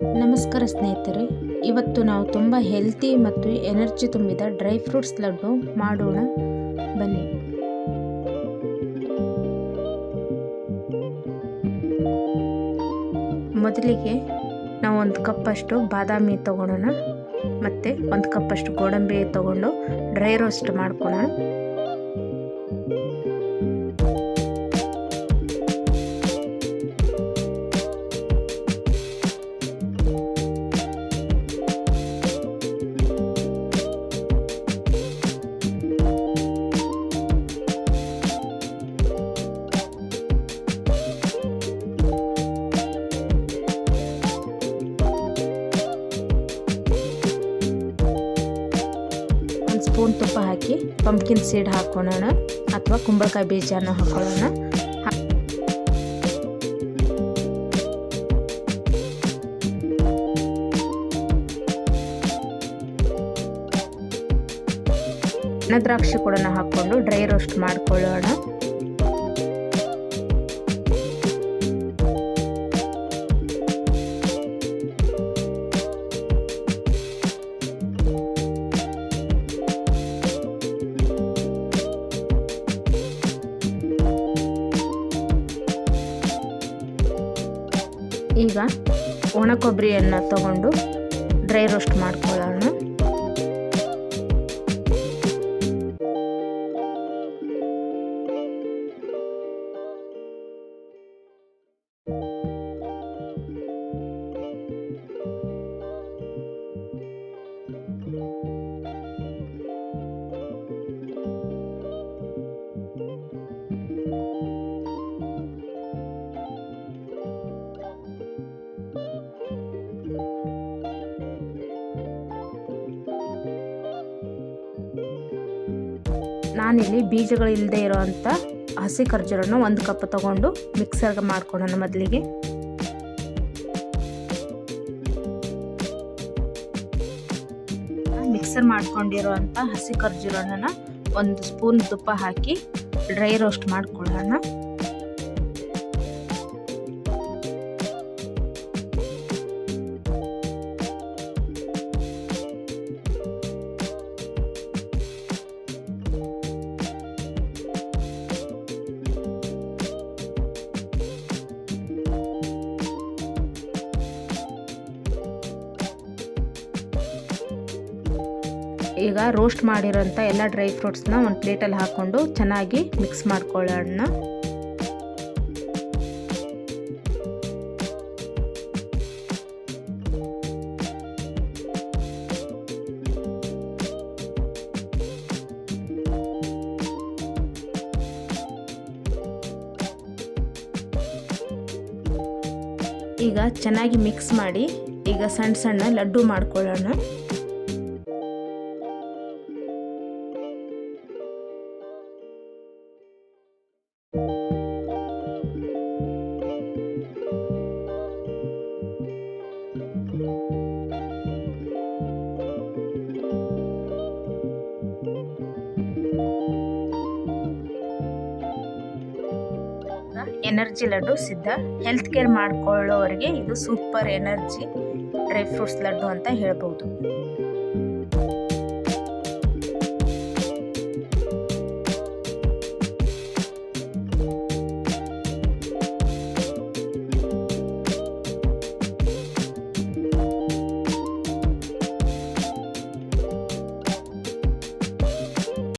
ನಮಸ್ಕಾರ ಸ್ನೇಹಿತರೆ, ಇವತ್ತು ನಾವು ತುಂಬ ಹೆಲ್ತಿ ಮತ್ತು ಎನರ್ಜಿ ತುಂಬಿದ ಡ್ರೈ ಫ್ರೂಟ್ಸ್ ಲಡ್ಡು ಮಾಡೋಣ. ಬನ್ನಿ. ಮೊದಲಿಗೆ ನಾವು ಒಂದು ಕಪ್ಪಷ್ಟು ಬಾದಾಮಿ ತಗೊಳ್ಳೋಣ, ಮತ್ತು ಒಂದು ಕಪ್ಪಷ್ಟು ಗೋಡಂಬಿ ತಗೊಂಡು ಡ್ರೈ ರೋಸ್ಟ್ ಮಾಡ್ಕೊಳ್ಳೋಣ. ಸ್ಪೂನ್ ತುಪ್ಪ ಹಾಕಿ ಪಂಪ್ಕಿನ್ ಸೀಡ್ ಹಾಕೊಳ್ಳೋಣ ಅಥವಾ ಕುಂಬಳಕಾಯಿ ಬೀಜನ ಹಾಕೊಳ್ಳೋಣ ಒಣ ದ್ರಾಕ್ಷಿ ಕೂಡ ಹಾಕ್ಕೊಂಡು ಡ್ರೈ ರೋಸ್ಟ್ ಮಾಡ್ಕೊಳ್ಳೋಣ. ಈಗ ಒಣ ಕೊಬ್ಬರಿಯನ್ನು ತಗೊಂಡು ಡ್ರೈ ರೋಸ್ಟ್ ಮಾಡ್ಕೊಳ್ಳೋಣ. ನಾನಿಲ್ಲಿ ಬೀಜಗಳು ಇಲ್ಲದೆ ಇರೋವಂಥ ಹಸಿ ಖರ್ಜೂರನ ಒಂದು ಕಪ್ ತಗೊಂಡು ಮಿಕ್ಸರ್ಗೆ ಮಾಡ್ಕೊಳ್ಳೋಣ ಮೊದಲಿಗೆ. ಮಿಕ್ಸರ್ ಮಾಡ್ಕೊಂಡಿರುವಂಥ ಹಸಿ ಖರ್ಜೂರನ ಒಂದು ಸ್ಪೂನ್ ತುಪ್ಪ ಹಾಕಿ ಡ್ರೈ ರೋಸ್ಟ್ ಮಾಡ್ಕೊಳ್ಳೋಣ. ಈಗ ರೋಸ್ಟ್ ಮಾಡಿರೋಂಥ ಎಲ್ಲ ಡ್ರೈ ಫ್ರೂಟ್ಸ್ನ ಒಂದು ಪ್ಲೇಟಲ್ಲಿ ಹಾಕ್ಕೊಂಡು ಚೆನ್ನಾಗಿ ಮಿಕ್ಸ್ ಮಾಡ್ಕೊಳ್ಳೋಣ. ಈಗ ಚೆನ್ನಾಗಿ ಮಿಕ್ಸ್ ಮಾಡಿ ಈಗ ಸಣ್ಣ ಸಣ್ಣ ಲಡ್ಡು ಮಾಡ್ಕೊಳ್ಳೋಣ. ಎನರ್ಜಿ ಲಡ್ಡು ಸಿದ್ಧ. ಹೆಲ್ತ್ ಕೇರ್ ಮಾಡ್ಕೊಳ್ಳೋರಿಗೆ ಇದು super energy dry fruits laddu ಅಂತ ಹೇಳ್ಬೋದು.